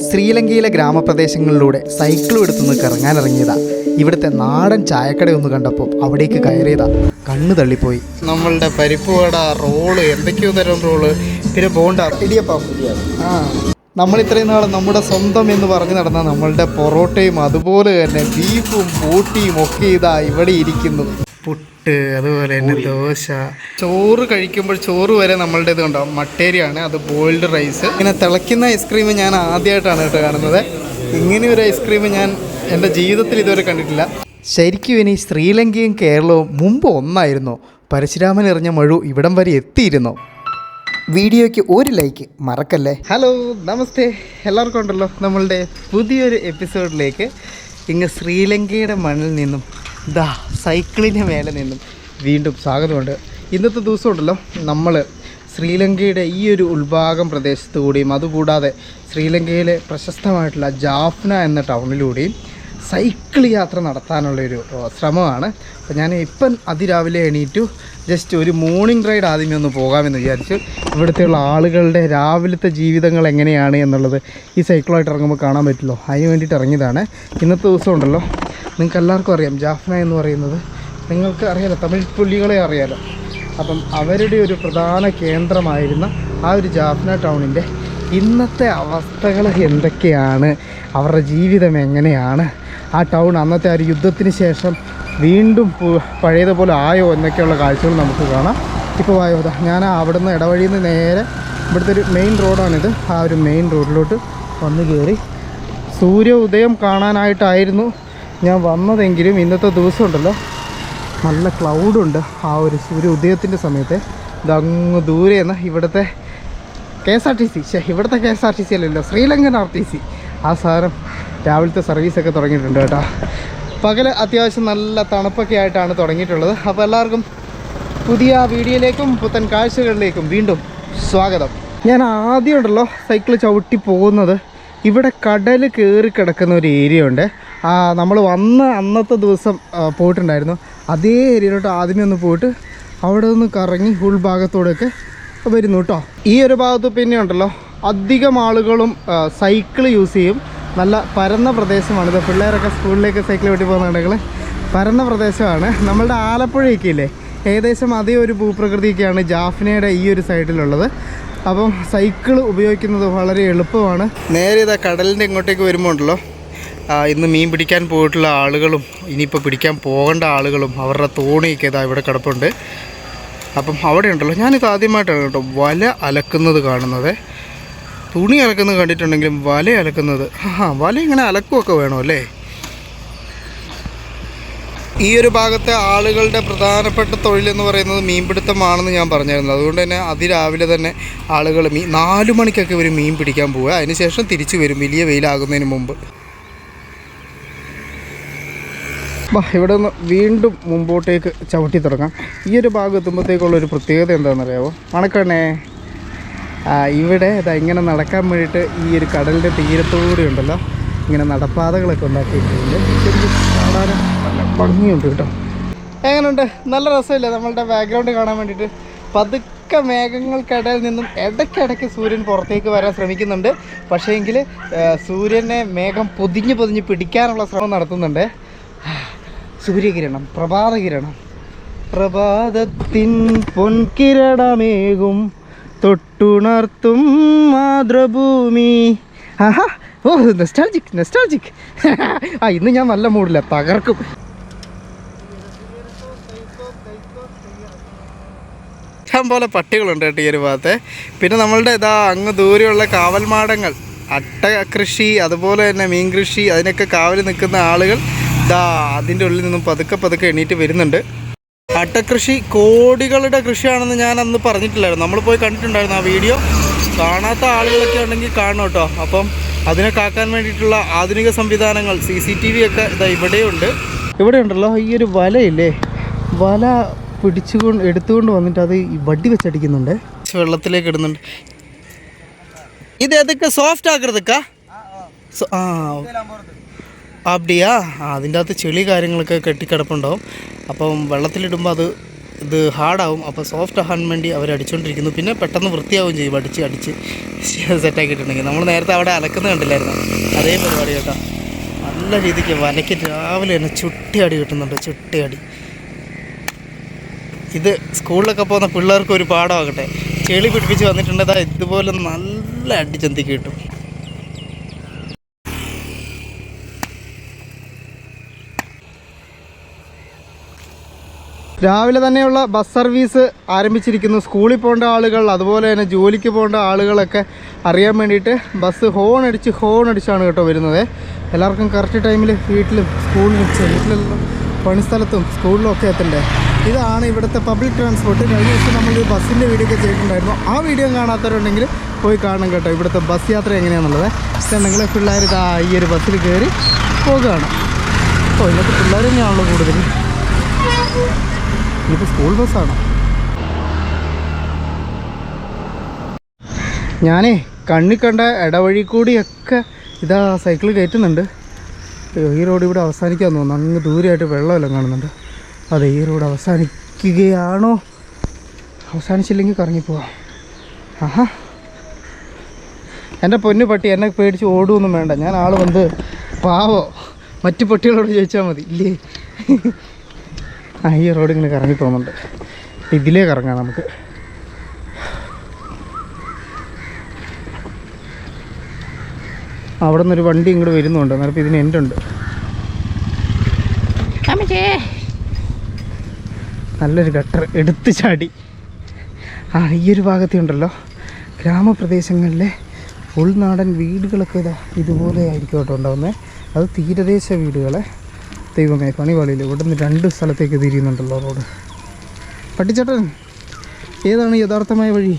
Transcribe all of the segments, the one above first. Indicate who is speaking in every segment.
Speaker 1: ശ്രീലങ്കയിലെ ഗ്രാമപ്രദേശങ്ങളിലൂടെ സൈക്കിളും എടുത്തുനിന്ന് കറങ്ങാനിറങ്ങിയതാ. ഇവിടുത്തെ നാടൻ ചായക്കട ഒന്ന് കണ്ടപ്പോൾ അവിടേക്ക് കയറിയതാ. കണ്ണു തള്ളിപ്പോയി. നമ്മളുടെ പരിപ്പ് വട റോൾ എന്തൊക്കെയോ തരം റോൾ. പിന്നെ ബോണ്ട. ഇടിയപ്പം. ആ. നമ്മൾ ഇത്രയും നാൾ നമ്മുടെ സ്വന്തം എന്ന് പറഞ്ഞു നടന്ന നമ്മളുടെ പൊറോട്ടയും അതുപോലെ തന്നെ ബീഫും ബോട്ടിയും ഒക്കെ ഇതാ ഇവിടെ ഇരിക്കുന്നു. പുട്ട് അതുപോലെ തന്നെ ദോശ. ചോറ് കഴിക്കുമ്പോൾ ചോറ് വരെ നമ്മളുടേത് ഉണ്ടാവും മട്ടേരിയാണ് അത് ബോയിൽഡ് റൈസ്. ഇങ്ങനെ തിളയ്ക്കുന്ന ഐസ്ക്രീം ഞാൻ ആദ്യമായിട്ടാണ് കേട്ടോ കാണുന്നത്. ഇങ്ങനെ ഒരു ഐസ്ക്രീം ഞാൻ എന്റെ ജീവിതത്തിൽ ഇതുവരെ കണ്ടിട്ടില്ല. ശരിക്കും ഇനി ശ്രീലങ്കയും കേരളവും മുമ്പ് ഒന്നായിരുന്നു. പരശുരാമൻ എറിഞ്ഞ മഴു ഇവിടം വരെ എത്തിയിരുന്നു. വീഡിയോയ്ക്ക് ഒരു ലൈക്ക് മറക്കല്ലേ? ഹലോ നമസ്തേ. എല്ലാവർക്കും ഉണ്ടല്ലോ നമ്മളുടെ പുതിയൊരു എപ്പിസോഡിലേക്ക്. ഇങ്ങ് ശ്രീലങ്കയുടെ മണ്ണിൽ നിന്നും ദാ സൈക്കിളിന്റെ മേലെ നിന്നും വീണ്ടും സ്വാഗതമുണ്ട്. ഇന്നത്തെ ദിവസം ഉണ്ടല്ലോ നമ്മൾ ശ്രീലങ്കയുടെ ഈ ഒരു ഉൾഭാഗം പ്രദേശത്തു കൂടിയും അതുകൂടാതെ ശ്രീലങ്കയിലെ പ്രശസ്തമായിട്ടുള്ള ജാഫ്ന എന്ന ടൗണിലൂടെയും സൈക്കിൾ യാത്ര നടത്താനുള്ളൊരു ശ്രമമാണ്. അപ്പോൾ ഞാൻ ഇപ്പം അതിരാവിലെ എണീറ്റു ജസ്റ്റ് ഒരു മോർണിംഗ് റൈഡ് ആദ്യമേ ഒന്ന് പോകാമെന്ന് വിചാരിച്ചു. ഇവിടുത്തെയുള്ള ആളുകളുടെ രാവിലത്തെ ജീവിതങ്ങൾ എങ്ങനെയാണ് എന്നുള്ളത് ഈ സൈക്കിളായിട്ട് ഇറങ്ങുമ്പോൾ കാണാൻ പറ്റുമല്ലോ. അതിന് വേണ്ടിയിട്ട് ഇറങ്ങിയതാണ്. ഇന്നത്തെ ദിവസം ഉണ്ടല്ലോ നിങ്ങൾക്ക് എല്ലാവർക്കും അറിയാം ജാഫ്ന എന്ന് പറയുന്നത് നിങ്ങൾക്ക് അറിയാലോ തമിഴ് പുള്ളികളെ അറിയാലോ. അപ്പം അവരുടെ ഒരു പ്രധാന കേന്ദ്രമായിരുന്ന ആ ഒരു ജാഫ്ന ടൗണിന്റെ ഇന്നത്തെ അവസ്ഥകൾ എന്തൊക്കെയാണ് അവരുടെ ജീവിതം എങ്ങനെയാണ് ആ ടൗൺ അന്നത്തെ ആ ഒരു യുദ്ധത്തിന് ശേഷം വീണ്ടും പഴയതുപോലെ ആയോ എന്നൊക്കെയുള്ള കാഴ്ചകൾ നമുക്ക് കാണാം. ഇപ്പോൾ ആയോ ഞാൻ അവിടെ നിന്ന് ഇടവഴിയിൽ നിന്ന് നേരെ ഇവിടുത്തെ ഒരു മെയിൻ റോഡാണിത്. ആ ഒരു മെയിൻ റോഡിലോട്ട് വന്ന് കയറി. സൂര്യോദയം കാണാനായിട്ടായിരുന്നു ഞാൻ വന്നതെങ്കിലും ഇന്നത്തെ ദിവസം ഉണ്ടല്ലോ നല്ല ക്ലൗഡുണ്ട് ആ ഒരു സൂര്യ ഉദയത്തിന്റെ സമയത്ത്. ഇതങ്ങ് ദൂരെ നിന്ന് ഇവിടുത്തെ K S R T C. ശേ ഇവിടുത്തെ K S R T C അല്ലല്ലോ ശ്രീലങ്കൻ ആർ ടി സി. ആ സാധനം രാവിലത്തെ സർവീസൊക്കെ തുടങ്ങിയിട്ടുണ്ട് കേട്ടോ. പകൽ അത്യാവശ്യം നല്ല തണുപ്പൊക്കെ ആയിട്ടാണ് തുടങ്ങിയിട്ടുള്ളത്. അപ്പോൾ എല്ലാവർക്കും പുതിയ വീഡിയോയിലേക്കും പുത്തൻ കാഴ്ചകളിലേക്കും വീണ്ടും സ്വാഗതം. ഞാൻ ആദ്യം ഉണ്ടല്ലോ സൈക്കിൾ ചവിട്ടി പോകുന്നത്. ഇവിടെ കടൽ കയറി കിടക്കുന്ന ഒരു ഏരിയ ഉണ്ട്. നമ്മൾ വന്ന അന്നത്തെ ദിവസം പോയിട്ടുണ്ടായിരുന്നു. അതേ ഏരിയയിലോട്ട് ആദ്യമേ ഒന്ന് പോയിട്ട് അവിടെ നിന്ന് കറങ്ങി ഉൾഭാഗത്തോടെയൊക്കെ വരുന്നു കേട്ടോ ഈ ഒരു ഭാഗത്ത് പിന്നെ ഉണ്ടല്ലോ അധികം ആളുകളും സൈക്കിൾ യൂസ് ചെയ്യും. നല്ല പരന്ന പ്രദേശമാണ് ഇത്. പിള്ളേരൊക്കെ സ്കൂളിലേക്ക് സൈക്കിൾ വെട്ടി പോകുന്നുണ്ടെങ്കിൽ പരന്ന പ്രദേശമാണ്. നമ്മളുടെ ആലപ്പുഴയൊക്കെ ഇല്ലേ? ഏകദേശം അതേ ഒരു ഭൂപ്രകൃതിയൊക്കെയാണ് ജാഫ്നയുടെ ഈ ഒരു സൈഡിലുള്ളത് അപ്പം സൈക്കിൾ ഉപയോഗിക്കുന്നത് വളരെ എളുപ്പമാണ്. നേരെ ഇതാ കടലിന്റെ ഇങ്ങോട്ടേക്ക് വരുമ്പോൾ ഉണ്ടല്ലോ ഇന്ന് മീൻ പിടിക്കാൻ പോയിട്ടുള്ള ആളുകളും ഇനിയിപ്പോൾ പിടിക്കാൻ പോകേണ്ട ആളുകളും അവരുടെ തോണിയൊക്കെ ഇതാ ഇവിടെ കിടപ്പുണ്ട്. അപ്പം അവിടെ ഉണ്ടല്ലോ. ഞാനിത് ആദ്യമായിട്ടാണ് കേട്ടോ വല അലക്കുന്നത് കാണുന്നത്. തുണി അലക്കുന്നത് കണ്ടിട്ടുണ്ടെങ്കിലും വല അലക്കുന്നത്. ആ വല ഇങ്ങനെ അലക്കുമൊക്കെ വേണം അല്ലേ ഈ ഒരു ഭാഗത്തെ ആളുകളുടെ പ്രധാനപ്പെട്ട തൊഴിലെന്ന് പറയുന്നത് മീൻപിടുത്തമാണെന്ന് ഞാൻ പറഞ്ഞായിരുന്നു. അതുകൊണ്ട് തന്നെ അതിരാവിലെ തന്നെ ആളുകൾ മീൻ നാല് മണിക്കൊക്കെ ഇവർ മീൻ പിടിക്കാൻ പോവുക. അതിനുശേഷം തിരിച്ചു വരും. വലിയ വെയിലാകുന്നതിന് മുമ്പ്. ഇവിടെ നിന്ന് വീണ്ടും മുമ്പോട്ടേക്ക് ചവിട്ടി തുടങ്ങാം. ഈ ഒരു ഭാഗം എത്തുമ്പോഴത്തേക്കുള്ള ഒരു പ്രത്യേകത എന്താണെന്നറിയാമോ മണക്കണ്ണേ ആ, ഇവിടെ ഇതാ ഇങ്ങനെ നടക്കാൻ വേണ്ടിയിട്ട് ഈ ഒരു കടലിന്റെ തീരത്തോടെ ഉണ്ടല്ലോ. ഇങ്ങനെ നടപ്പാതകളൊക്കെ ഉണ്ടാക്കിയിട്ടുണ്ട്. ശരിക്കും കാണാനും ഭംഗിയുണ്ട് കേട്ടോ. എങ്ങനെയുണ്ട് നല്ല രസമില്ലേ നമ്മളുടെ ബാക്ക്ഗ്രൗണ്ട് കാണാൻ വേണ്ടിയിട്ട്? പതുക്കെ മേഘങ്ങൾക്കിടയിൽ നിന്നും ഇടയ്ക്കിടയ്ക്ക് സൂര്യൻ പുറത്തേക്ക് വരാൻ ശ്രമിക്കുന്നുണ്ട്. പക്ഷേങ്കിൽ സൂര്യനെ മേഘം പൊതിഞ്ഞ് പൊതിഞ്ഞ് പിടിക്കാനുള്ള ശ്രമം നടത്തുന്നുണ്ട്. സൂര്യകിരണം പ്രഭാതകിരണം. പ്രഭാതത്തിൻ പൊൻകിരണമേകും തൊട്ടുണർത്തും മാതൃഭൂമി. ആഹാ ഓ നെസ്റ്റാൾജിക് നെസ്റ്റാൾജിക് ആ ഇന്ന് ഞാൻ നല്ല മൂഡില്ല തകർക്കും ഇഷ്ടം പോലെ പട്ടികളുണ്ട് കേട്ടോ ഈ ഒരു ഭാഗത്ത്. പിന്നെ നമ്മളുടെ ഇതാ അങ്ങ് ദൂരെയുള്ള കാവൽമാടങ്ങൾ അട്ട കൃഷി അതുപോലെ തന്നെ മീൻ കൃഷി അതിനൊക്കെ കാവൽ നിൽക്കുന്ന ആളുകൾ ഇതാ അതിന്റെ ഉള്ളിൽ നിന്നും പതുക്കെ പതുക്കെ എണീറ്റ് വരുന്നുണ്ട്. അട്ടകൃഷി കോടികളുടെ കൃഷിയാണെന്ന് ഞാൻ അന്ന് പറഞ്ഞിട്ടില്ലായിരുന്നു. നമ്മൾ പോയി കണ്ടിട്ടുണ്ടായിരുന്നു ആ വീഡിയോ. കാണാത്ത ആളുകളൊക്കെ ഉണ്ടെങ്കിൽ കാണണം കേട്ടോ. അപ്പം അതിനെ കാക്കാൻ വേണ്ടിയിട്ടുള്ള ആധുനിക സംവിധാനങ്ങൾ സി സി ടി വി ഒക്കെ ഇതാ ഇവിടെയുണ്ട്. ഇവിടെ ഉണ്ടല്ലോ ഈ ഒരു വലയില്ലേ? വല പിടിച്ചുകൊണ്ട് എടുത്തുകൊണ്ട് വന്നിട്ട് അത് വടി വെച്ചടിക്കുന്നുണ്ട്. വെള്ളത്തിലേക്ക് ഇടുന്നുണ്ട്. ഇത് ഏതൊക്കെ? സോഫ്റ്റ് ആക്കരുതൊക്കെ ആ. അപ്പടിയാ അതിന്റെ അകത്ത് ചെളി കാര്യങ്ങളൊക്കെ കെട്ടിക്കിടപ്പുണ്ടാവും. അപ്പം വെള്ളത്തിലിടുമ്പോൾ അത് ഇത് ഹാർഡാവും. അപ്പോൾ സോഫ്റ്റ് ആകാൻ വേണ്ടി അവർ അടിച്ചുകൊണ്ടിരിക്കുന്നു പിന്നെ പെട്ടെന്ന് വൃത്തിയാവും ചെയ്യും. അടിച്ച് അടിച്ച് സെറ്റാക്കിയിട്ടുണ്ടെങ്കിൽ നമ്മൾ നേരത്തെ അവിടെ അലക്കുന്നത് കണ്ടില്ലായിരുന്നു? അതേ പരിപാടി കേട്ടോ. നല്ല രീതിക്ക് വലയ്ക്ക് രാവിലെ തന്നെ ചുട്ടിയടി കിട്ടുന്നുണ്ട്. ചുട്ടി അടി ഇത് സ്കൂളിലൊക്കെ പോകുന്ന പിള്ളേർക്ക് ഒരു പാഠമാകട്ടെ. ചെളി പിടിപ്പിച്ച് വന്നിട്ടുണ്ട്. ദാ ഇതുപോലെ നല്ല അടിച്ചന്തിക്ക് കിട്ടും. രാവിലെ തന്നെയുള്ള ബസ് സർവീസ് ആരംഭിച്ചിരിക്കുന്നു. സ്കൂളിൽ പോകേണ്ട ആളുകൾ അതുപോലെ തന്നെ ജോലിക്ക് പോകേണ്ട ആളുകളൊക്കെ അറിയാൻ വേണ്ടിയിട്ട് ബസ് ഹോൺ അടിച്ച് ഹോൺ അടിച്ചാണ് കേട്ടോ വരുന്നത്. എല്ലാവർക്കും കറക്റ്റ് ടൈമിൽ വീട്ടിലും സ്കൂളിലും വീട്ടിലെല്ലാം പണിസ്ഥലത്തും സ്കൂളിലും ഒക്കെ എത്തണ്ടേ? ഇതാണ് ഇവിടുത്തെ പബ്ലിക് ട്രാൻസ്പോർട്ട് കഴിഞ്ഞ ദിവസം നമ്മൾ ബസ്സിന്റെ വീഡിയോ ഒക്കെ ചെയ്തിട്ടുണ്ടായിരുന്നു. ആ വീഡിയോ കാണാത്തവരുണ്ടെങ്കിൽ പോയി കാണണം കേട്ടോ. ഇവിടുത്തെ ബസ് യാത്ര എങ്ങനെയാണെന്നുള്ളത് നിങ്ങൾ പിള്ളേർ ഇതാ ഈ ഒരു ബസ്സിൽ കയറി പോകുകയാണ് അപ്പോൾ ഇന്നത്തെ പിള്ളേർ തന്നെയാണല്ലോ കൂടുതൽ ഇത് സ്കൂൾ ബസ്സാണ് ഞാനേ കണ്ണി കണ്ട ഇടവഴി കൂടിയൊക്കെ ഇതാ സൈക്കിൾ കയറ്റുന്നുണ്ട്. ഈ റോഡ് ഇവിടെ അവസാനിക്കാൻ തോന്നുന്നു. അങ്ങ് ദൂരെയായിട്ട് വെള്ളമെല്ലാം കാണുന്നുണ്ട്. അതെ ഈ റോഡ് അവസാനിക്കുകയാണോ? അവസാനിച്ചില്ലെങ്കിൽ കറങ്ങിപ്പോവാം. ആഹാ. എന്റെ പൊന്നു പട്ടി എന്നെ പേടിച്ച് ഓടുമൊന്നും വേണ്ട. ഞാൻ ആൾ വന്ന് പാവോ മറ്റു പട്ടികളോട് ചോദിച്ചാൽ മതി. ഇല്ലേ? ആ ഈ റോഡ് ഇങ്ങനെ കറങ്ങി പോകുന്നുണ്ട് ഇതിലേ കറങ്ങാം നമുക്ക്. അവിടെ നിന്നൊരു വണ്ടി ഇങ്ങോട്ട് വരുന്നുണ്ട്. അന്നേരം ഇതിന് എന്റെ ഉണ്ട്. നല്ലൊരു ഗട്ടർ എടുത്ത് ചാടി. ആ ഈ ഒരു ഭാഗത്തേ ഉണ്ടല്ലോ ഗ്രാമപ്രദേശങ്ങളിലെ ഉൾനാടൻ വീടുകളൊക്കെ ഇതാ ഇതുപോലെ ആയിരിക്കും കേട്ടോ ഉണ്ടാവുന്നത് അത് തീരദേശ വീടുകളെ ദൈവമേ പണിപാളിയിൽ ഇവിടെ നിന്ന് രണ്ട് സ്ഥലത്തേക്ക് തിരിയുന്നുണ്ടല്ലോ റോഡ്. പട്ടിച്ചേട്ടൻ ഏതാണ് യഥാർത്ഥമായ വഴി?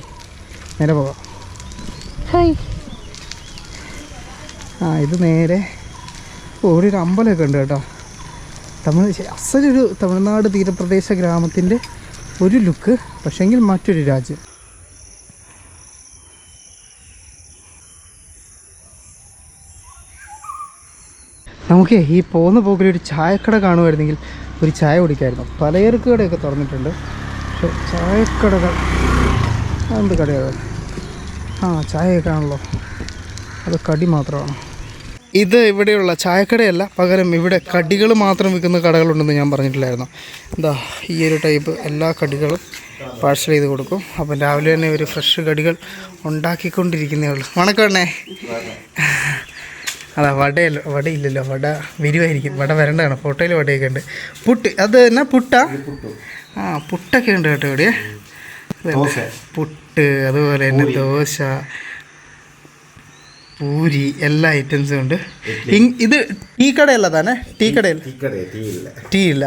Speaker 1: നേരെ പോവാം ഹായ് ആ ഇത് നേരെ. ഒരു അമ്പലമൊക്കെ ഉണ്ട് കേട്ടോ. തമിഴ് അസലൊരു തമിഴ്നാട് തീരപ്രദേശ ഗ്രാമത്തിന്റെ ഒരു ലുക്ക് പക്ഷെങ്കിൽ മറ്റൊരു രാജ്യം. നമുക്ക് ഈ പോകുന്ന പോക്കിൽ ഒരു ചായക്കട കാണുമായിരുന്നെങ്കിൽ ഒരു ചായ കുടിക്കായിരുന്നു. പലചരക്ക് കടയൊക്കെ തുറന്നിട്ടുണ്ട്. പക്ഷെ ചായക്കടകൾ എന്ത് കടയാണ് ആ ചായയൊക്കെ ആണല്ലോ. അത് കടി മാത്രമാണ്. ഇത് ഇവിടെയുള്ള ചായക്കടയല്ല പകരം ഇവിടെ കടികൾ മാത്രം വിൽക്കുന്ന കടകളുണ്ടെന്ന് ഞാൻ പറഞ്ഞിട്ടില്ലായിരുന്നു. എന്താ ഈ ഒരു ടൈപ്പ് എല്ലാ കടികളും പാഴ്സൽ ചെയ്ത് കൊടുക്കും. അപ്പം രാവിലെ തന്നെ ഒരു ഫ്രഷ് കടികൾ ഉണ്ടാക്കിക്കൊണ്ടിരിക്കുന്നേ ഉള്ളൂ വണക്കണ്ണേ അതാ വടയല്ലോ വടയില്ലല്ലോ വട വിരിവായിരിക്കും. വട വരേണ്ടതാണ് ഫോട്ടോയിൽ വടയൊക്കെ ഉണ്ട്. പുട്ട് അത് എന്നാ പുട്ട? ആ പുട്ടൊക്കെ ഉണ്ട് കേട്ടോ ഇവിടെ. പുട്ട് അതുപോലെ തന്നെ ദോശ. പൂരി എല്ലാ ഐറ്റംസും ഉണ്ട്. ഇത് ടീ കടയല്ല താനെ? ടീ കടയിൽ
Speaker 2: ടീ ഇല്ല.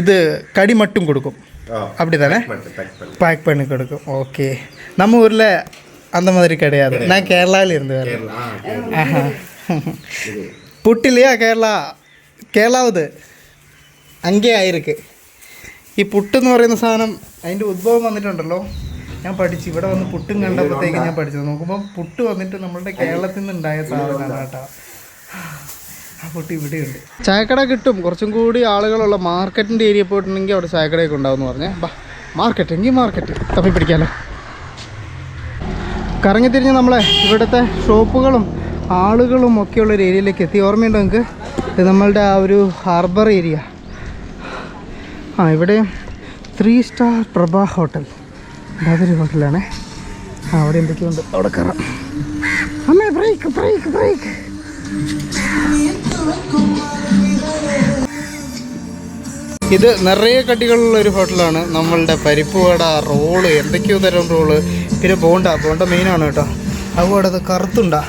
Speaker 1: ഇത് കടി മട്ടും കൊടുക്കും அப்படி
Speaker 2: തന്നെ പാക്ക് பண்ணி
Speaker 1: കൊടുക്കും. ഓക്കെ നമ്മ ഊരിലെ അന്ത മാതിരി கிடையாது ഞാൻ கேரளாவில் இருந்து പുട്ടില്ലയാ കേരള. കേരളാവത്. അങ്ങേ ആയിருக்கு ഈ പുട്ടെന്ന് പറയുന്ന സാധനം അതിന്റെ ഉത്ഭവം വന്നിട്ടുണ്ടല്ലോ. ഞാൻ പഠിച്ചു. ഇവിടെ വന്ന് പുട്ടും കണ്ടപ്പോഴത്തേക്ക് ഞാൻ പഠിച്ചത് നോക്കുമ്പോൾ പുട്ട് വന്നിട്ട് നമ്മളുടെ കേരളത്തിൽ നിന്നുണ്ടായ സാധനമാണ് കേട്ടോ. ആ പുട്ട് ഇവിടെയുണ്ട്. ചായക്കട കിട്ടും. കുറച്ചും കൂടി ആളുകളുള്ള മാർക്കറ്റിന്റെ ഏരിയ പോയിട്ടുണ്ടെങ്കിൽ അവിടെ ചായക്കടയൊക്കെ ഉണ്ടാവും എന്ന് പറഞ്ഞേ. ബാ മാർക്കറ്റ് എങ്കിൽ മാർക്കറ്റ്. തപ്പി പിടിക്കാമല്ലോ കറങ്ങിത്തിരിഞ്ഞ് നമ്മളെ ഇവിടുത്തെ ഷോപ്പുകളും ആളുകളും ഒക്കെയുള്ള ഒരു ഏരിയയിലേക്ക് എത്തി. ഓർമ്മയുണ്ടോ നിങ്ങൾക്ക്? ഇത് നമ്മളുടെ ആ ഒരു ഹാർബർ ഏരിയ. ആ ഇവിടെ ത്രീ സ്റ്റാർ പ്രഭ ഹോട്ടൽ. അതൊരു ഹോട്ടലാണേ. അവിടെ എന്തൊക്കെയുണ്ട്? അവിടെ കയറാം. അമ്മേ ബ്രേക്ക് ബ്രേക്ക് ബ്രേക്ക് ഇത് നിറയെ കടികളുള്ള ഒരു ഹോട്ടലാണ്. നമ്മളുടെ പരിപ്പ് വട റോൾ എന്തൊക്കെയോ തരം റോൾ. പിന്നെ ബോണ്ട ബോണ്ട മെയിനാണ് കേട്ടോ. അതുപോലെ അത് കറുത്തുണ്ടാ.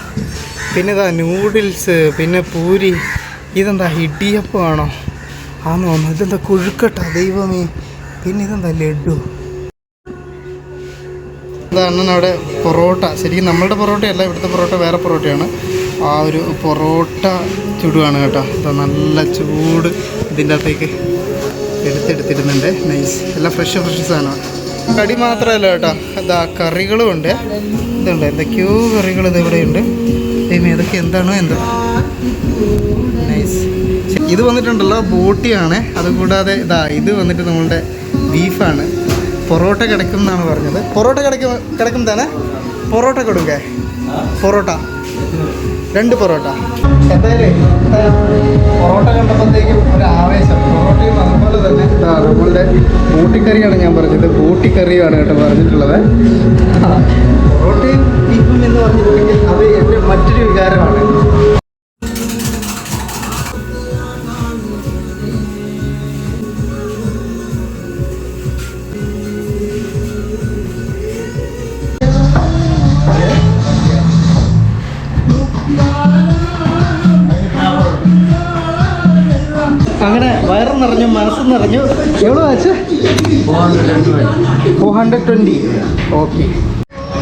Speaker 1: പിന്നെ ഇതാ നൂഡിൽസ് പിന്നെ പൂരി. ഇതെന്താ ഇടിയപ്പമാണോ ആന്ന് തോന്നുന്നു. ഇതെന്താ കൊഴുക്കട്ട ദൈവമേ. പിന്നെ ഇതെന്താ ലഡു? അണ്ണൻ അവിടെ പൊറോട്ട. ശരിക്കും നമ്മളുടെ പൊറോട്ടയല്ല ഇവിടുത്തെ പൊറോട്ട വേറെ പൊറോട്ടയാണ്. ആ ഒരു പൊറോട്ട ചുടുവാണ് കേട്ടോ. അപ്പോൾ നല്ല ചൂട് ഇതിന്റെ അകത്തേക്ക് എടുത്തെടുത്തിരുന്നുണ്ട് നൈസ് എല്ലാം ഫ്രഷ് ഫ്രഷ് സാധനമാണ്. കടി മാത്രമല്ല കേട്ടോ. ഇതാ കറികളും ഉണ്ട്. ഇതുണ്ട്. എന്തൊക്കെയോ കറികൾ ഇത് ഇവിടെയുണ്ട്. ഇതൊക്കെ എന്താണോ എന്തോ. നൈസ് ഇത് വന്നിട്ടുണ്ടല്ലോ ബോട്ടിയാണ്. അതുകൂടാതെ ഇതാ ഇത് വന്നിട്ട് നമ്മളുടെ ബീഫാണ് പൊറോട്ട കിടക്കും എന്നാണ് പറഞ്ഞത്. പൊറോട്ട കിടക്കും കിടക്കും തന്നെ? പൊറോട്ട കൊടുക്കേ. പൊറോട്ട. രണ്ട് പൊറോട്ട. എന്തായാലും പൊറോട്ട കണ്ടപ്പോഴത്തേക്കും ഒരു ആവേശം. പൊറോട്ടയും തന്നെ നമ്മളുടെ ബൂട്ടിക്കറിയാണ് ഞാൻ പറഞ്ഞത്. ബൂട്ടിക്കറിയാണ് കേട്ടോ പറഞ്ഞിട്ടുള്ളത്. പൊറോട്ടയും ബീഫും എന്ന് പറഞ്ഞിട്ടുണ്ടെങ്കിൽ അത് എന്റെ മറ്റൊരു വികാരമാണ്. വയറും മനസ്സ് നിറഞ്ഞു. എവിടെ വെച്ച്? ഫോർ ഹൺഡ്രഡ് ട്വന്റി ഓക്കെ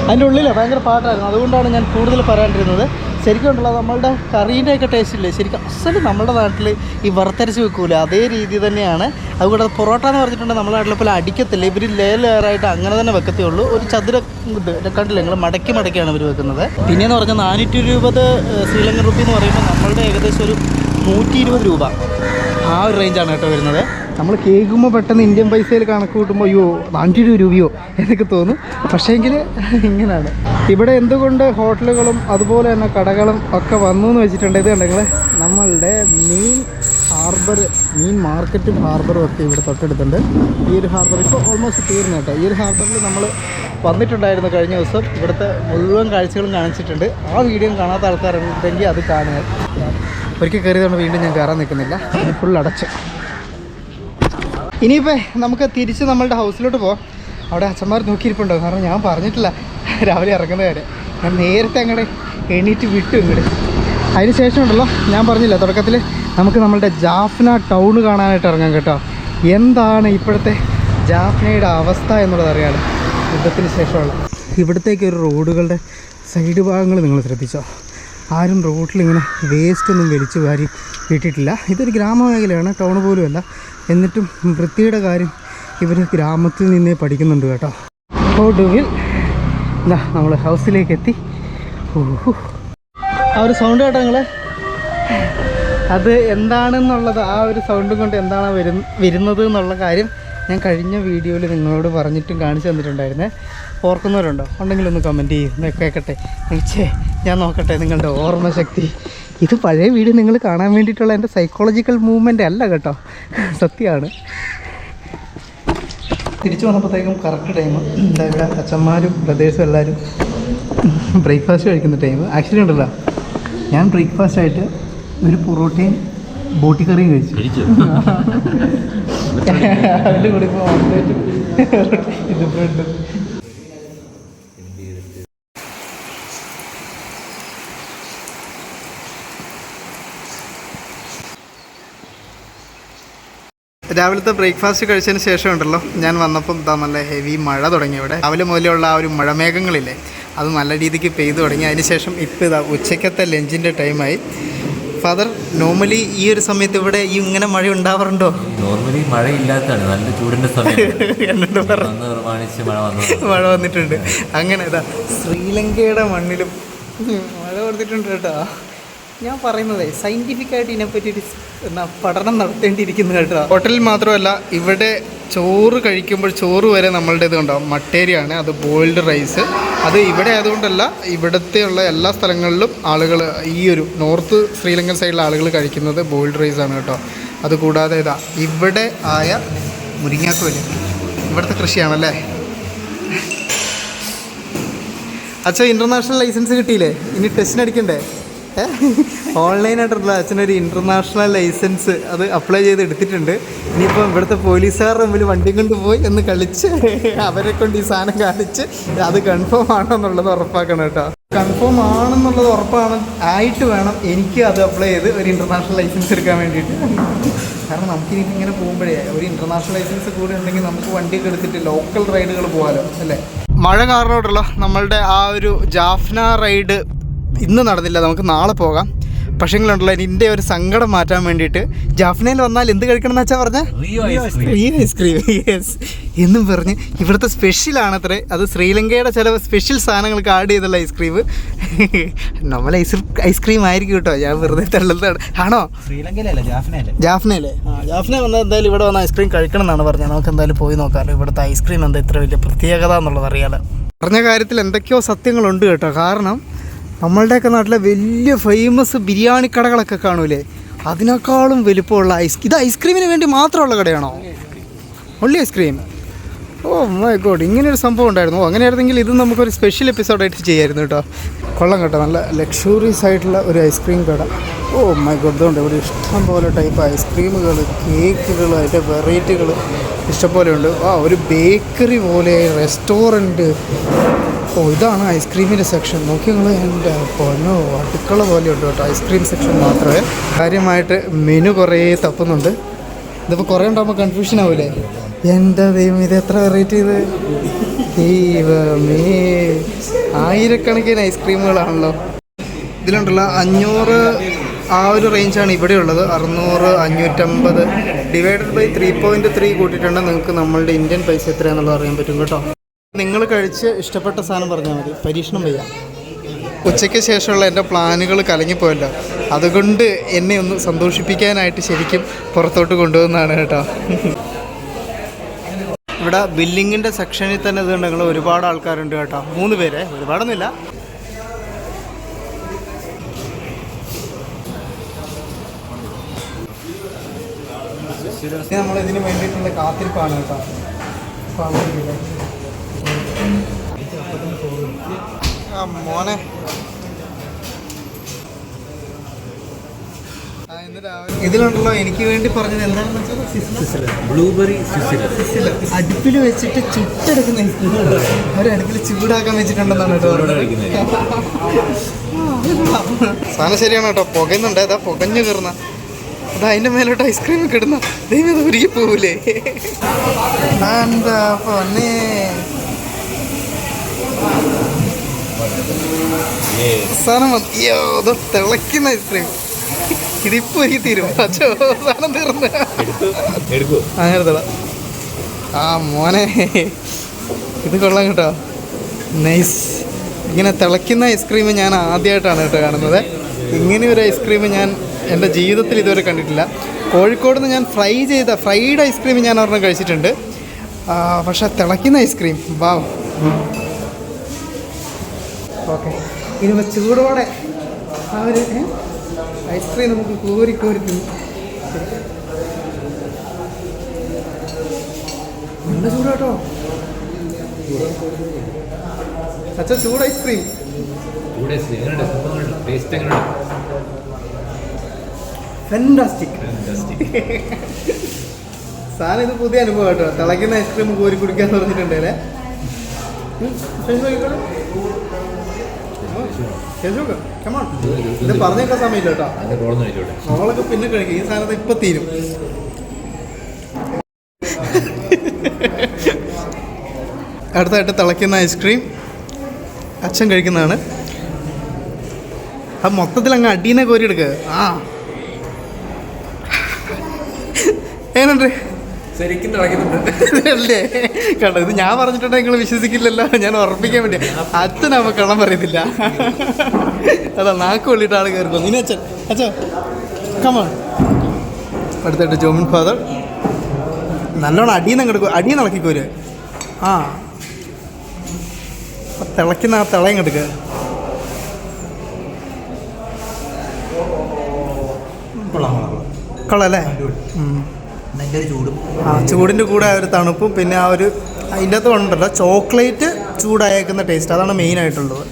Speaker 1: അതിന്റെ ഉള്ളിലെ ഭയങ്കര പാട്ടായിരുന്നു. അതുകൊണ്ടാണ് ഞാൻ കൂടുതൽ പറയാണ്ടിരുന്നത്. ശരിക്കും ഉണ്ടല്ലോ നമ്മളുടെ കറീന്റെ ഒക്കെ ടേസ്റ്റ് ഇല്ലേ? ശരിക്കും അസൽ നമ്മുടെ നാട്ടിൽ ഈ വറുത്തരച്ച് വെക്കൂല? അതേ രീതി തന്നെയാണ്. അതുകൂടാതെ പൊറോട്ട എന്ന് പറഞ്ഞിട്ടുണ്ടെങ്കിൽ നമ്മുടെ നാട്ടിലെ പോലെ അടിക്കത്തില്ല. ഇവർ ലെയർ ലെയറായിട്ട് അങ്ങനെ തന്നെ വെക്കത്തേ ഉള്ളൂ ഒരു ചതുര കണ്ടില്ല? നിങ്ങൾ മടക്കി മടക്കിയാണ് ഇവർ വെക്കുന്നത്. പിന്നെയെന്ന് പറഞ്ഞാൽ നാനൂറ്റി ഇരുപത് ശ്രീലങ്കൻ റുപ്പി എന്ന് പറയുമ്പോൾ നമ്മളുടെ ഏകദേശം ഒരു നൂറ്റി ഇരുപത് രൂപ. ആ ഒരു റേഞ്ചാണ് കേട്ടോ വരുന്നത്. നമ്മൾ കേൾക്കുമ്പോൾ പെട്ടെന്ന് ഇന്ത്യൻ പൈസയിൽ കണക്ക് കൂട്ടുമ്പോൾ അയ്യോ നാനൂറ്റി ഇരുപത് രൂപയോ എന്നൊക്കെ തോന്നും. പക്ഷേങ്കിൽ ഇങ്ങനെയാണ് ഇവിടെ എന്തുകൊണ്ട് ഹോട്ടലുകളും അതുപോലെ തന്നെ കടകളും ഒക്കെ വന്നു എന്ന് വെച്ചിട്ടുണ്ടെങ്കിൽ ഇത് കണ്ടെങ്കിൽ നമ്മളുടെ മീൻ ഹാർബർ മീൻ മാർക്കറ്റും ഹാർബറും ഒക്കെ ഇവിടെ തൊട്ടടുത്തുണ്ട്. ഈ ഒരു ഹാർബർ ഇപ്പോൾ ഓൾമോസ്റ്റ് തീർന്നു കേട്ടോ. ഈ ഒരു ഹാർബറിൽ നമ്മൾ വന്നിട്ടുണ്ടായിരുന്നു കഴിഞ്ഞ ദിവസം. ഇവിടുത്തെ മുഴുവൻ കാഴ്ചകളും കാണിച്ചിട്ടുണ്ട്. ആ വീഡിയോ കാണാത്ത ആൾക്കാരുണ്ടെങ്കിൽ അത് കാണുക. ഒരിക്കൽ കയറിയതുകൊണ്ട് വീണ്ടും ഞാൻ കയറാൻ നിൽക്കുന്നില്ല. ഫുൾ അടച്ച്. ഇനിയിപ്പോൾ നമുക്ക് തിരിച്ച് നമ്മളുടെ ഹൗസിലോട്ട് പോകാം അവിടെ അച്ഛന്മാർ നോക്കിയിരിപ്പുണ്ടോ. കാരണം ഞാൻ പറഞ്ഞിട്ടില്ല. രാവിലെ ഇറങ്ങുന്ന കാര്യം. ഞാൻ നേരത്തെ അങ്ങോട്ട് എണീറ്റ് വിട്ടു ഇങ്ങോട്ട് അതിന് ശേഷം ഉണ്ടല്ലോ ഞാൻ പറഞ്ഞില്ല തുടക്കത്തിൽ നമുക്ക് നമ്മളുടെ ജാഫ്ന ടൗൺ കാണാനായിട്ട് ഇറങ്ങാം കേട്ടോ. എന്താണ് ഇപ്പോഴത്തെ ജാഫ്നയുടെ അവസ്ഥ എന്നുള്ളത് അറിയാണ് യുദ്ധത്തിന് ശേഷമുള്ള. ഇവിടത്തേക്ക് ഒരു റോഡുകളുടെ സൈഡ് ഭാഗങ്ങൾ നിങ്ങൾ ശ്രദ്ധിച്ചോ? ആരും റോഡിൽ ഇങ്ങനെ വേസ്റ്റ് ഒന്നും വലിച്ചു വാരി ഇട്ടിട്ടില്ല. ഇതൊരു ഗ്രാമമേഖലയാണ് ടൗൺ പോലുമല്ല. എന്നിട്ടും വൃത്തിയുടെ കാര്യം ഇവർ ഗ്രാമത്തിൽ നിന്നേ പഠിക്കുന്നുണ്ട് കേട്ടോ. ഒടുവിൽ എന്താ നമ്മൾ ഹൗസിലേക്ക് എത്തി. ആ ഒരു സൗണ്ട് കേട്ടോ നിങ്ങൾ അത് എന്താണെന്നുള്ളത് ആ ഒരു സൗണ്ടും കൊണ്ട് എന്താണ് വരുന്നത് എന്നുള്ള കാര്യം ഞാൻ കഴിഞ്ഞ വീഡിയോയിൽ നിങ്ങളോട് പറഞ്ഞിട്ടും കാണിച്ചു തന്നിട്ടുണ്ടായിരുന്നേ. ഓർക്കുന്നവരുണ്ടോ? ഉണ്ടെങ്കിൽ ഒന്ന് കമന്റ് ചെയ്യും. കേൾക്കട്ടെ. ഛേ ഞാൻ നോക്കട്ടെ നിങ്ങളുടെ ഓർമ്മശക്തി ഇത് പഴയ വീഡിയോ നിങ്ങൾ കാണാൻ വേണ്ടിയിട്ടുള്ള എന്റെ സൈക്കോളജിക്കൽ മൂവ്മെന്റ് അല്ല കേട്ടോ. സത്യമാണ്. തിരിച്ചു വന്നപ്പോഴത്തേക്കും കറക്റ്റ് ടൈം എന്താ ഇവിടെ അച്ഛന്മാരും ബ്രദേഴ്സും എല്ലാവരും ബ്രേക്ക്ഫാസ്റ്റ് കഴിക്കുന്ന ടൈം ആക്ച്വലി ഉണ്ടല്ലോ. ഞാൻ ബ്രേക്ക്ഫാസ്റ്റ് ആയിട്ട് ഒരു പൊറോട്ടയും ബോട്ടി കറി കഴിച്ചു. അതിന്റെ കൂടെ ഇപ്പോൾ ഓംലേറ്റും ഇത് ബ്രെഡ് രാവിലത്തെ ബ്രേക്ക്ഫാസ്റ്റ് കഴിച്ചതിന് ശേഷം ഉണ്ടല്ലോ. ഞാൻ വന്നപ്പം ഇതാ നല്ല ഹെവി മഴ തുടങ്ങി ഇവിടെ. രാവിലെ മുതലുള്ള ആ ഒരു മഴമേഘങ്ങളില്ലേ അത് നല്ല രീതിക്ക് പെയ്തു തുടങ്ങി. അതിനുശേഷം ഇപ്പോൾ ഇതാ ഉച്ചയ്ക്കത്തെ ലഞ്ചിന്റെ ടൈമായി. ഫാദർ നോർമലി ഈ ഒരു സമയത്ത് ഇവിടെ ഈ ഇങ്ങനെ മഴ ഉണ്ടാവാറുണ്ടോ?
Speaker 3: നോർമലി മഴയില്ലാത്തതാണ്. നല്ല ചൂടിന്റെ സമയം മഴ വന്നു.
Speaker 1: മഴ വന്നിട്ടുണ്ട്. അങ്ങനെ ഇതാ ശ്രീലങ്കയുടെ മണ്ണിലും മഴ കൊടുത്തിട്ടുണ്ട് കേട്ടോ. ഞാൻ പറയുന്നത് സയന്റിഫിക്കായിട്ട് ഇതിനെപ്പറ്റി ഒരു പഠനം നടത്തേണ്ടിയിരിക്കുന്നു കേട്ടോ. ഹോട്ടലിൽ മാത്രമല്ല ഇവിടെ ചോറ് കഴിക്കുമ്പോൾ ചോറ് വരെ നമ്മളുടേത് ഉണ്ടാവും മട്ടേരിയാണ് അത് ബോയിൽഡ് റൈസ് അത് ഇവിടെ ആയതുകൊണ്ടല്ല ഇവിടുത്തെയുള്ള എല്ലാ സ്ഥലങ്ങളിലും ആളുകൾ ഈ ഒരു നോർത്ത് ശ്രീലങ്കൻ സൈഡിലെ ആളുകൾ കഴിക്കുന്നത് ബോയിൽഡ് റൈസ് ആണ് കേട്ടോ. അതുകൂടാതെ ഇതാ ഇവിടെ ആയ മുരിങ്ങാക്കോൽ ഇവിടുത്തെ കൃഷിയാണല്ലേ? അച്ഛാ ഇന്റർനാഷണൽ ലൈസൻസ് കിട്ടിയില്ലേ? ഇനി ടെസ്റ്റിന് അടിക്കണ്ടേ ഓൺലൈനായിട്ടുള്ള അച്ഛനൊരു ഇന്റർനാഷണൽ ലൈസൻസ് അത് അപ്ലൈ ചെയ്ത് എടുത്തിട്ടുണ്ട്. ഇനിയിപ്പോൾ ഇവിടുത്തെ പോലീസുകാരുടെ മുമ്പിൽ വണ്ടി കൊണ്ടുപോയി എന്ന് കളിച്ച് അവരെ കൊണ്ട് ഈ സാധനം കാണിച്ച് അത് കൺഫേം ആണോ എന്നുള്ളത് ഉറപ്പാക്കണം കേട്ടോ. കൺഫേം ആണെന്നുള്ളത് ഉറപ്പാണ്. ആയിട്ട് വേണം എനിക്ക് അത് അപ്ലൈ ചെയ്ത് ഒരു ഇന്റർനാഷണൽ ലൈസൻസ് എടുക്കാൻ വേണ്ടിയിട്ട്. കാരണം നമുക്ക് ഇനി ഇങ്ങനെ പോകുമ്പോഴേ ഒരു ഇന്റർനാഷണൽ ലൈസൻസ് കൂടി ഉണ്ടെങ്കിൽ നമുക്ക് വണ്ടിയൊക്കെ എടുത്തിട്ട് ലോക്കൽ റൈഡുകൾ പോകാലോ അല്ലേ? മഴ കാരണമായിട്ടുള്ള നമ്മളുടെ ആ ഒരു ജാഫ്ന റൈഡ് ഇന്ന് നടന്നില്ല നമുക്ക് നാളെ പോകാം. പക്ഷേങ്കിലുണ്ടല്ലോ എന്റെ ഒരു സങ്കടം മാറ്റാൻ വേണ്ടിയിട്ട് ജാഫ്നയിൽ വന്നാൽ എന്ത് കഴിക്കണം എന്ന് വെച്ചാൽ പറഞ്ഞ?
Speaker 3: റിയോ ഐസ്ക്രീം
Speaker 1: യെസ് എന്നും പറഞ്ഞ് ഇവിടുത്തെ സ്പെഷ്യലാണത്രേ അത് ശ്രീലങ്കയുടെ ചില സ്പെഷ്യൽ സാധനങ്ങൾക്ക് ആഡ് ചെയ്തുള്ള ഐസ്ക്രീം നമ്മൾ ഐസ് ഐസ്ക്രീം ആയിരിക്കും കേട്ടോ. ഞാൻ വെറുതെ തള്ളുന്നതാണ്. ആണോ?
Speaker 2: ജാഫ്നയല്ലേ
Speaker 1: ജാഫ്ന വന്നാൽ എന്തായാലും ഇവിടെ വന്ന ഐസ്ക്രീം കഴിക്കണം എന്നാണ് പറഞ്ഞത്. നമുക്ക് എന്തായാലും പോയി നോക്കാമല്ലോ ഇവിടുത്തെ ഐസ്ക്രീം എന്താ ഇത്ര വലിയ പ്രത്യേകത എന്നുള്ളത് അറിയാലോ. പറഞ്ഞ കാര്യത്തിൽ എന്തൊക്കെയോ സത്യങ്ങളുണ്ട് കേട്ടോ. കാരണം നമ്മളുടെയൊക്കെ നാട്ടിലെ വലിയ ഫേമസ് ബിരിയാണി കടകളൊക്കെ കാണൂലേ? അതിനേക്കാളും വലുപ്പമുള്ള ഐസ് ഇത് ഐസ്ക്രീമിന് വേണ്ടി മാത്രമുള്ള കടയാണോ? Only ice cream oh my god ഇങ്ങനെ ഒരു സംഭവം ഉണ്ടായിരുന്നു. അങ്ങനെ അങ്ങനെയായിരുന്നെങ്കിൽ ഇത് നമുക്കൊരു സ്പെഷ്യൽ എപ്പിസോഡായിട്ട് ചെയ്യായിരുന്നു കേട്ടോ. കൊള്ളം കേട്ടോ നല്ല ലക്ഷൂറിയസ് ആയിട്ടുള്ള ഒരു ഐസ്ക്രീം കട. ഓ മൈ ഗോഡ് ഇതുകൊണ്ട് ഇവിടെ ഇഷ്ടം പോലെ ടൈപ്പ് ഐസ്ക്രീമുകൾ കേക്കുകൾ അതിന്റെ വെറൈറ്റികൾ ഇഷ്ടംപോലെ ഉണ്ട്. ആ ഒരു ബേക്കറി പോലെ റെസ്റ്റോറന്റ് ഓ ഇതാണ് ഐസ്ക്രീമിന്റെ സെക്ഷൻ നോക്കി നിങ്ങൾ എന്റെ പൊന്നോ അടുക്കള പോലെ ഉണ്ട് കേട്ടോ ഐസ്ക്രീം സെക്ഷൻ മാത്രമേ. കാര്യമായിട്ട് മെനു കുറേ തപ്പുന്നുണ്ട്. ഇതിപ്പോൾ കുറേ ഉണ്ടാകുമ്പോൾ കൺഫ്യൂഷൻ ആവില്ലേ എന്റെ ദൈവം ഇത് എത്ര വെറൈറ്റി ഇത്? ദൈവമേ. ആയിരക്കണക്കിന് ഐസ്ക്രീമുകളാണല്ലോ ഇതിലുണ്ടല്ലോ അഞ്ഞൂറ് ആ ഒരു റേഞ്ചാണ് ഇവിടെ ഉള്ളത് അറുന്നൂറ് അഞ്ഞൂറ്റമ്പത്. Divided by three point three കൂട്ടിയിട്ടുണ്ടെങ്കിൽ നിങ്ങൾക്ക് നമ്മളുടെ ഇന്ത്യൻ പൈസ എത്രയാണെന്നുള്ളത് അറിയാൻ പറ്റും കേട്ടോ. നിങ്ങൾ കഴിച്ച് ഇഷ്ടപ്പെട്ട സാധനം പറഞ്ഞാൽ മതി. പരീക്ഷണം ചെയ്യാം. ഉച്ചയ്ക്ക് ശേഷമുള്ള എന്റെ പ്ലാനുകൾ കലങ്ങിപ്പോയല്ലോ. അതുകൊണ്ട് എന്നെ ഒന്ന് സന്തോഷിപ്പിക്കാനായിട്ട് ശരിക്കും പുറത്തോട്ട് കൊണ്ടുവന്നതാണ് കേട്ടോ. ഇവിടെ ബില്ലിങ്ങിന്റെ സെക്ഷനിൽ തന്നെ ഇത് ഒരുപാട് ആൾക്കാരുണ്ട് കേട്ടോ. മൂന്ന് പേരെ. ഒരുപാടൊന്നുമില്ല. നമ്മൾ ഇതിന് വേണ്ടിയിട്ടുള്ള കാത്തിരിപ്പാണ് കേട്ടോ? മോനെ. ഇതിലുണ്ടല്ലോ എനിക്ക് വേണ്ടി പറഞ്ഞത് എന്താണെന്ന് വെച്ചാൽ
Speaker 3: ബ്ലൂബെറി
Speaker 1: അടുപ്പിൽ വെച്ചിട്ട് ചുട്ടെടുക്കുന്ന അവരടുപ്പിൽ ചൂടാക്കാൻ വെച്ചിട്ടുണ്ടെന്നാണ് കേട്ടോ. സാധനം ശരിയാണ് കേട്ടോ. പുകയുന്നുണ്ട്. അതാ പുകഞ്ഞു കയറുന്ന. അതാ അതിന്റെ മേലോട്ട് ഐസ്ക്രീം ഒക്കെ ഇടുന്ന. ദൈവം ഉരുകി പോവില്ലേ എന്താ പൊന്നേ. സാധനം മതിയോ ഇത് തിളയ്ക്കുന്ന ഐസ്ക്രീം. ഇതിപ്പോ എനിക്ക് തീരും. അച്ഛോ സാധനം തീർന്ന്. അങ്ങനെ തട ആ മോനെ. ഇത് കൊള്ളാം കേട്ടോ. നൈസ് ഇങ്ങനെ തിളയ്ക്കുന്ന ഐസ്ക്രീം ഞാൻ ആദ്യമായിട്ടാണ് കേട്ടോ കാണുന്നത്. ഇങ്ങനെ ഒരു ഐസ്ക്രീം ഞാൻ എന്റെ ജീവിതത്തിൽ ഇതുവരെ കണ്ടിട്ടില്ല. കോഴിക്കോട് നിന്ന് ഞാൻ ഫ്രൈ ചെയ്ത ഫ്രൈഡ് ഐസ്ക്രീം ഞാൻ ഒരെണ്ണം കഴിച്ചിട്ടുണ്ട്. പക്ഷേ പക്ഷെ തിളയ്ക്കുന്ന ഐസ്ക്രീം. വാവ് ഓക്കെ. ഇനി ചൂടോടെ ആ ഒരു ഐസ്ക്രീം നമുക്ക് കോരി കോരി തിന്നും. നല്ല ചൂടാട്ടോ. അച്ഛൻ ചൂട് ഐസ്ക്രീം. സാധനം ഇത് പുതിയ അനുഭവം കേട്ടോ. തിളയ്ക്കുന്ന ഐസ്ക്രീം കോരി കുടിക്കാന്ന് പറഞ്ഞിട്ടുണ്ട് അല്ലേ ഉം, കഴിച്ച് നോക്കിക്കോളൂ. ഓ, Come on. ഇത് പറഞ്ഞേക്കാൻ സമയമില്ല കേട്ടോ. മോളൊക്കെ പിന്നെ കഴിക്കും. ഈ സാധനത്തെ ഇപ്പൊ തീരും. അടുത്തായിട്ട് തിളയ്ക്കുന്ന ഐസ്ക്രീം അച്ഛൻ കഴിക്കുന്നതാണ്. അത് മൊത്തത്തിൽ അങ്ങ് അടീനെ കോരി എടുക്കുക ആ. ഏനുണ്ട്
Speaker 3: ശരിക്കും
Speaker 1: അല്ലേ? കണ്ടോ ഇത് ഞാൻ പറഞ്ഞിട്ടുണ്ടെങ്കിൽ നിങ്ങൾ വിശ്വസിക്കില്ലല്ലോ? ഞാൻ ഉറപ്പിക്കാൻ വേണ്ടി. അച്ഛൻ നമുക്ക് കള്ളം പറയുന്നില്ല അതാ നാക്ക് കൊള്ളിട്ട് ആൾ കയറുന്നു ഇനി അച്ഛൻ അച്ഛൻ കമോൺ അടുത്തായിട്ട് ജോമിൻ ഫാദർ. നല്ലോണം അടിയെന്ന് അങ്ങോട്ട് അടിയിൽ നിന്ന് ഇളക്കിക്കോര് ആ. തിളയ്ക്കുന്ന ആ തിളയും കിടക്ക് കൊള്ളാം ഉം.
Speaker 2: ചൂടും.
Speaker 1: ആ ചൂടിന്റെ കൂടെ ആ ഒരു തണുപ്പും പിന്നെ ആ ഒരു അതിന്റെ അകത്ത് ഉണ്ടല്ലോ ചോക്ലേറ്റ് ചൂടായേക്കുന്ന ടേസ്റ്റ് അതാണ് മെയിൻ ആയിട്ടുള്ളത്.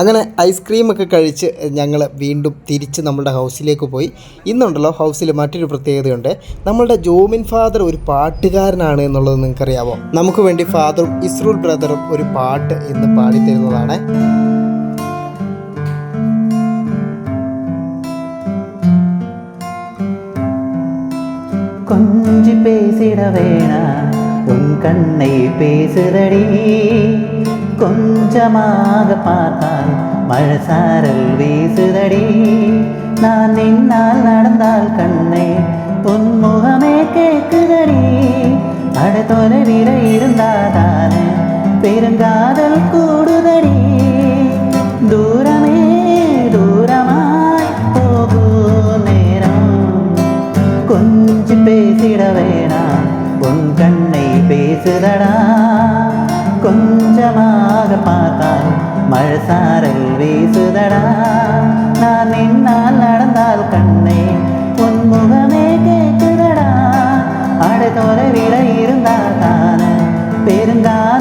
Speaker 1: അങ്ങനെ ഐസ്ക്രീം ഒക്കെ കഴിച്ച് ഞങ്ങൾ വീണ്ടും തിരിച്ച് നമ്മളുടെ ഹൗസിലേക്ക് പോയി. ഇന്നുണ്ടല്ലോ ഹൗസിൽ മറ്റൊരു പ്രത്യേകതയുണ്ട്. നമ്മളുടെ ജോമിൻ ഫാദർ ഒരു പാട്ടുകാരനാണ് എന്നുള്ളത് നിങ്ങൾക്കറിയാമോ നമുക്ക് വേണ്ടി ഫാദറും ഇസ്രൂൽ ബ്രദറും ഒരു പാട്ട് ഇന്ന് പാടിത്തരുന്നതാണ്.
Speaker 4: கொஞ்சி பேசிட வேணா. உன் கண்ணை பேசுதடி கொஞ்சமாக பார்த்தால் மழை சாரல் வீசுதடி. நான் நின்னால் நடந்தால் கண்ணை உன் முகமே கேட்குதடி அட தொலைவில இருந்தாதானே பெருங்காதல் கூடுதடி. கொஞ்சம் பேசிட வேணாம் உன் கண்ணை பேசுதடா. கொஞ்சமாக பார்த்தால் மழை சாரல் வீசுதடா. நான் நின்னால் நடந்தால் கண்ணே உன் முகமே கேட்குதடா அட தொலைவில இருந்தால் தானே பெருங்காதல்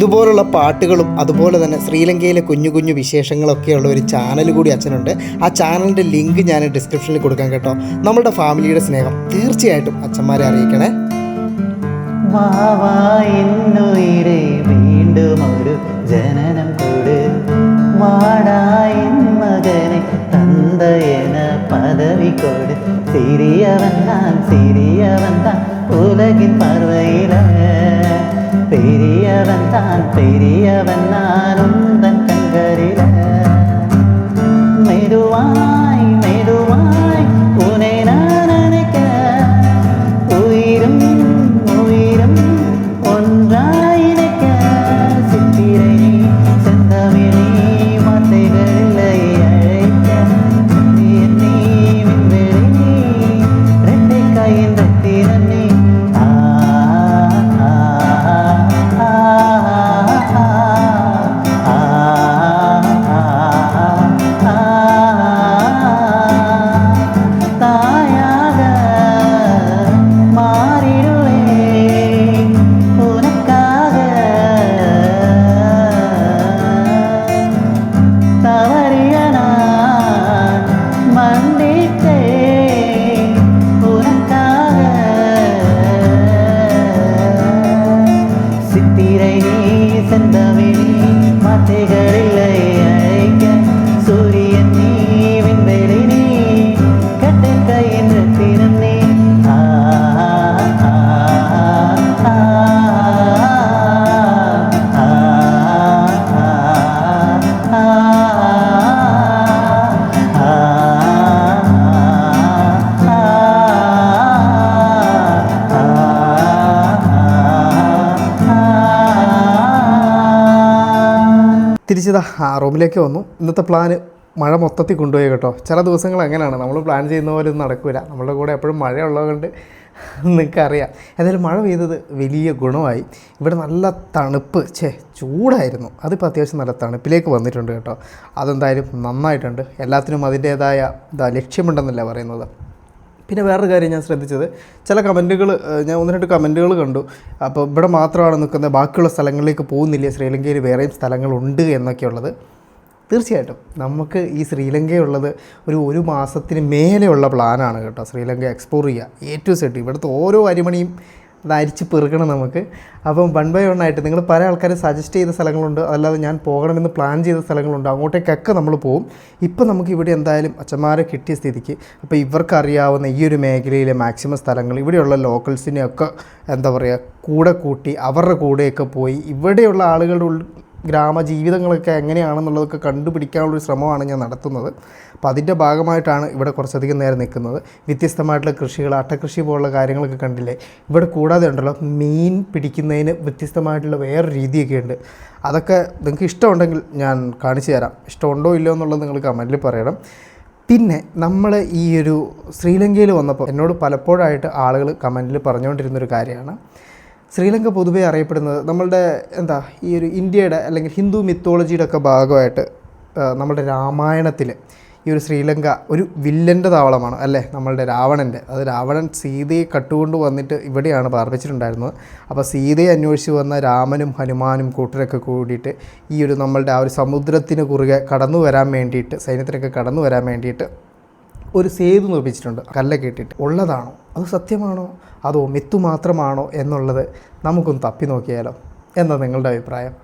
Speaker 1: ഇതുപോലുള്ള പാട്ടുകളും അതുപോലെ തന്നെ ശ്രീലങ്കയിലെ കുഞ്ഞു കുഞ്ഞു വിശേഷങ്ങളൊക്കെയുള്ള ഒരു ചാനൽ കൂടി അച്ഛനുണ്ട്. ആ ചാനലിന്റെ ലിങ്ക് ഞാൻ ഡിസ്ക്രിപ്ഷനിൽ കൊടുക്കാൻ കേട്ടോ. നമ്മുടെ ഫാമിലിയുടെ സ്നേഹം തീർച്ചയായിട്ടും അച്ഛന്മാരെ അറിയിക്കണേ.
Speaker 4: വീണ്ടും ഒരു ജനനം പദവി കൊടു. സിരിയവൻ സിരിയവൻ ഉലകിൻ പർവയിലേ. തിരിയവനായ
Speaker 1: തിരിച്ചതാ റൂമിലേക്ക് വന്നു. ഇന്നത്തെ പ്ലാന് മഴ മൊത്തത്തിൽ കൊണ്ടുപോയി കേട്ടോ. ചില ദിവസങ്ങൾ അങ്ങനെയാണ്. നമ്മൾ പ്ലാൻ ചെയ്യുന്ന പോലെ ഒന്നും നടക്കില്ല നമ്മളുടെ കൂടെ എപ്പോഴും മഴ ഉള്ളതുകൊണ്ട് നിങ്ങൾക്കറിയാം. ഏതായാലും മഴ പെയ്തത് വലിയ ഗുണമായി. ഇവിടെ നല്ല തണുപ്പ്. ഛേ ചൂടായിരുന്നു. അതിപ്പോൾ അത്യാവശ്യം നല്ല തണുപ്പിലേക്ക് വന്നിട്ടുണ്ട് കേട്ടോ. അതെന്തായാലും നന്നായിട്ടുണ്ട്. എല്ലാത്തിനും അതിന്റേതായ ഇതാ ലക്ഷ്യമുണ്ടെന്നല്ല പറയുന്നത്. പിന്നെ വേറൊരു കാര്യം ഞാൻ ശ്രദ്ധിച്ചത് ചില കമന്റുകൾ ഞാൻ ഒന്ന് രണ്ട് കമന്റുകൾ കണ്ടു. അപ്പോൾ ഇവിടെ മാത്രമാണ് നിൽക്കുന്നത് ബാക്കിയുള്ള സ്ഥലങ്ങളിലേക്ക് പോകുന്നില്ല ശ്രീലങ്കയിൽ വേറെയും സ്ഥലങ്ങളുണ്ട് എന്നൊക്കെയുള്ളത്. തീർച്ചയായിട്ടും നമുക്ക് ഈ ശ്രീലങ്കയുള്ളത് ഒരു ഒരു മാസത്തിന് മേലെയുള്ള പ്ലാനാണ് കേട്ടോ ശ്രീലങ്ക എക്സ്പ്ലോർ ചെയ്യുക. എ ടു സെറ്റ് ഇവിടുത്തെ ഓരോ അരിമണിയും അത് അരിച്ച് പെറുക്കണം നമുക്ക്. അപ്പം വൺ ബൈ വൺ ആയിട്ട് നിങ്ങൾ പല ആൾക്കാർ സജസ്റ്റ് ചെയ്ത സ്ഥലങ്ങളുണ്ട്. അല്ലാതെ ഞാൻ പോകണമെന്ന് പ്ലാൻ ചെയ്ത സ്ഥലങ്ങളുണ്ട്. അങ്ങോട്ടേക്കൊക്കെ നമ്മൾ പോകും ഇപ്പം നമുക്ക് ഇവിടെ എന്തായാലും അച്ഛന്മാരെ കിട്ടിയ സ്ഥിതിക്ക് അപ്പോൾ ഇവർക്കറിയാവുന്ന ഈ ഒരു മേഖലയിലെ മാക്സിമം സ്ഥലങ്ങൾ ഇവിടെയുള്ള ലോക്കൽസിനെയൊക്കെ എന്താ പറയുക കൂടെ കൂട്ടി അവരുടെ കൂടെയൊക്കെ പോയി ഇവിടെയുള്ള ആളുകളുടെ ഗ്രാമജീവിതങ്ങളൊക്കെ എങ്ങനെയാണെന്നുള്ളതൊക്കെ കണ്ടുപിടിക്കാനുള്ളൊരു ശ്രമമാണ് ഞാൻ നടത്തുന്നത്. അപ്പോൾ അതിന്റെ ഭാഗമായിട്ടാണ് ഇവിടെ കുറച്ചധികം നേരം നിൽക്കുന്നത്. വ്യത്യസ്തമായിട്ടുള്ള കൃഷികൾ അട്ടകൃഷി പോലുള്ള കാര്യങ്ങളൊക്കെ കണ്ടില്ലേ? ഇവിടെ കൂടാതെ ഉണ്ടല്ലോ മീൻ പിടിക്കുന്നതിന് വ്യത്യസ്തമായിട്ടുള്ള വേറെ രീതിയൊക്കെ ഉണ്ട്. അതൊക്കെ നിങ്ങൾക്ക് ഇഷ്ടമുണ്ടെങ്കിൽ ഞാൻ കാണിച്ചു തരാം. ഇഷ്ടമുണ്ടോ ഇല്ലയോ എന്നുള്ളത് നിങ്ങൾ കമന്റിൽ പറയണം. പിന്നെ നമ്മൾ ഈ ഒരു ശ്രീലങ്കയിൽ വന്നപ്പോൾ എന്നോട് പലപ്പോഴായിട്ട് ആളുകൾ കമന്റിൽ പറഞ്ഞുകൊണ്ടിരുന്നൊരു കാര്യമാണ്. ശ്രീലങ്ക പൊതുവേ അറിയപ്പെടുന്നത് നമ്മളുടെ എന്താ ഈ ഒരു ഇന്ത്യയുടെ അല്ലെങ്കിൽ ഹിന്ദു മിത്തോളജിയുടെ ഒക്കെ ഭാഗമായിട്ട് നമ്മുടെ രാമായണത്തിൽ ഈ ഒരു ശ്രീലങ്ക ഒരു വില്ലന്റെ താവളമാണ് അല്ലേ? നമ്മളുടെ രാവണന്റെ അത് രാവണൻ സീതയെ കട്ടുകൊണ്ട് വന്നിട്ട് ഇവിടെയാണ് പാർപ്പിച്ചിട്ടുണ്ടായിരുന്നത്. അപ്പോൾ സീതയെ അന്വേഷിച്ച് വന്ന രാമനും ഹനുമാനും കൂട്ടരൊക്കെ കൂടിയിട്ട് ഈ ഒരു നമ്മളുടെ ആ ഒരു സമുദ്രത്തിന് കുറുകെ കടന്നു വരാൻ വേണ്ടിയിട്ട് സൈന്യത്തിനൊക്കെ കടന്നു വരാൻ വേണ്ടിയിട്ട് ഒരു സേതു നിർമ്മിച്ചിട്ടുണ്ട് കല്ലൊക്കെ ഇട്ടിട്ട്. ഉള്ളതാണോ? അത് സത്യമാണോ? അതോ മിത്തു മാത്രമാണോ എന്നുള്ളത് നമുക്കൊന്ന് തപ്പി നോക്കിയാലോ? എന്താ നിങ്ങളുടെ അഭിപ്രായം.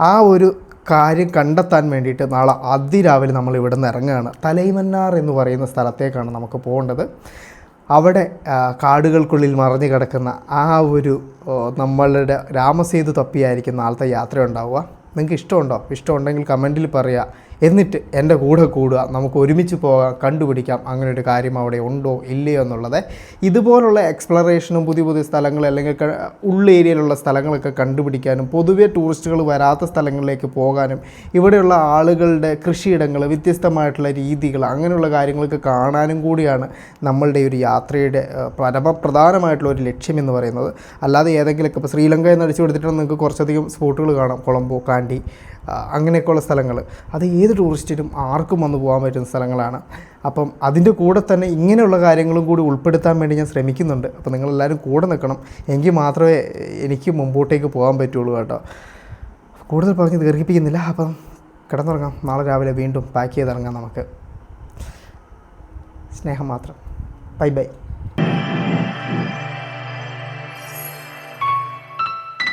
Speaker 1: ആ ഒരു കാര്യം കണ്ടെത്താൻ വേണ്ടിയിട്ട് നാളെ അതിരാവിലെ നമ്മൾ ഇവിടെ നിന്ന് ഇറങ്ങുകയാണ്. തലൈമന്നാർ എന്ന് പറയുന്ന സ്ഥലത്തേക്കാണ് നമുക്ക് പോകേണ്ടത്. അവിടെ കാടുകൾക്കുള്ളിൽ മറഞ്ഞു കിടക്കുന്ന ആ ഒരു നമ്മളുടെ രാമസേതു തപ്പിയായിരിക്കും നാളത്തെ യാത്ര ഉണ്ടാവുക. നിങ്ങൾക്ക് ഇഷ്ടമുണ്ടോ? ഇഷ്ടമുണ്ടെങ്കിൽ കമന്റിൽ പറയുക. എന്നിട്ട് എന്റെ കൂടെ കൂടുക നമുക്ക് ഒരുമിച്ച് പോകാം കണ്ടുപിടിക്കാം അങ്ങനെ ഒരു കാര്യം അവിടെ ഉണ്ടോ ഇല്ലയോ എന്നുള്ളത് ഇതുപോലുള്ള എക്സ്പ്ലറേഷനും പുതിയ പുതിയ സ്ഥലങ്ങൾ അല്ലെങ്കിൽ ഉള്ള ഉള്ളേരിയയിലുള്ള സ്ഥലങ്ങളൊക്കെ കണ്ടുപിടിക്കാനും പൊതുവെ ടൂറിസ്റ്റുകൾ വരാത്ത സ്ഥലങ്ങളിലേക്ക് പോകാനും ഇവിടെയുള്ള ആളുകളുടെ കൃഷിയിടങ്ങൾ വ്യത്യസ്തമായിട്ടുള്ള രീതികൾ അങ്ങനെയുള്ള കാര്യങ്ങളൊക്കെ കാണാനും കൂടിയാണ് നമ്മളുടെ ഒരു യാത്രയുടെ പരമപ്രധാനമായിട്ടുള്ള ഒരു ലക്ഷ്യം എന്ന് പറയുന്നത്. അല്ലാതെ ഏതെങ്കിലുമൊക്കെ ഇപ്പോൾ ശ്രീലങ്ക എന്ന് അടിച്ചു കൊടുത്തിട്ട് നിങ്ങൾക്ക് കുറച്ചധികം സ്പോട്ടുകൾ കാണാം. കൊളംബോ കാണ്ടി അങ്ങനെയൊക്കെയുള്ള സ്ഥലങ്ങൾ. അത് ഏത് ടൂറിസ്റ്റിനും ആർക്കും വന്ന് പോകാൻ പറ്റുന്ന സ്ഥലങ്ങളാണ്. അപ്പം അതിന്റെ കൂടെ തന്നെ ഇങ്ങനെയുള്ള കാര്യങ്ങളും കൂടി ഉൾപ്പെടുത്താൻ വേണ്ടി ഞാൻ ശ്രമിക്കുന്നുണ്ട്. അപ്പോൾ നിങ്ങളെല്ലാവരും കൂടെ നിൽക്കണം. എങ്കിൽ മാത്രമേ എനിക്ക് മുമ്പോട്ടേക്ക് പോകാൻ പറ്റുള്ളൂ കേട്ടോ. കൂടുതൽ പറഞ്ഞ് ദീർഘിപ്പിക്കുന്നില്ല. അപ്പം കിടന്നുറങ്ങാം. നാളെ രാവിലെ വീണ്ടും പാക്ക് ചെയ്തിറങ്ങാം നമുക്ക്. സ്നേഹം മാത്രം. ബൈ ബൈ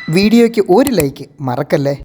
Speaker 1: വീഡിയോയ്ക്ക് ഒരു ലൈക്ക് മറക്കല്ലേ?